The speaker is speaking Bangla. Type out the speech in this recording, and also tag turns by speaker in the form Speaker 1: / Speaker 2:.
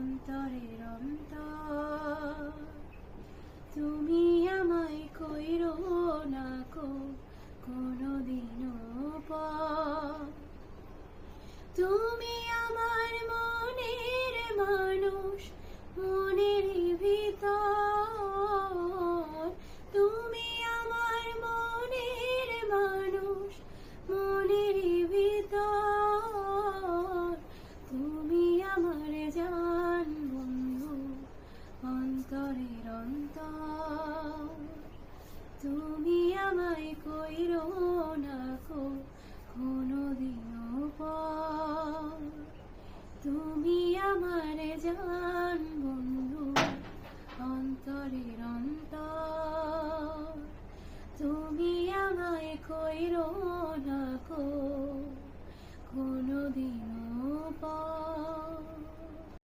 Speaker 1: অন্তরের অন্তর। তুমি আমায় কইরো না কো কোনোদিনও তুমি অন্তর তুমি আমায় কইরো না কো, কোনোদিনও পর। তুমি আমার জান বন্ধু, অন্তরের অন্তর। তুমি আমায় কইরো না কো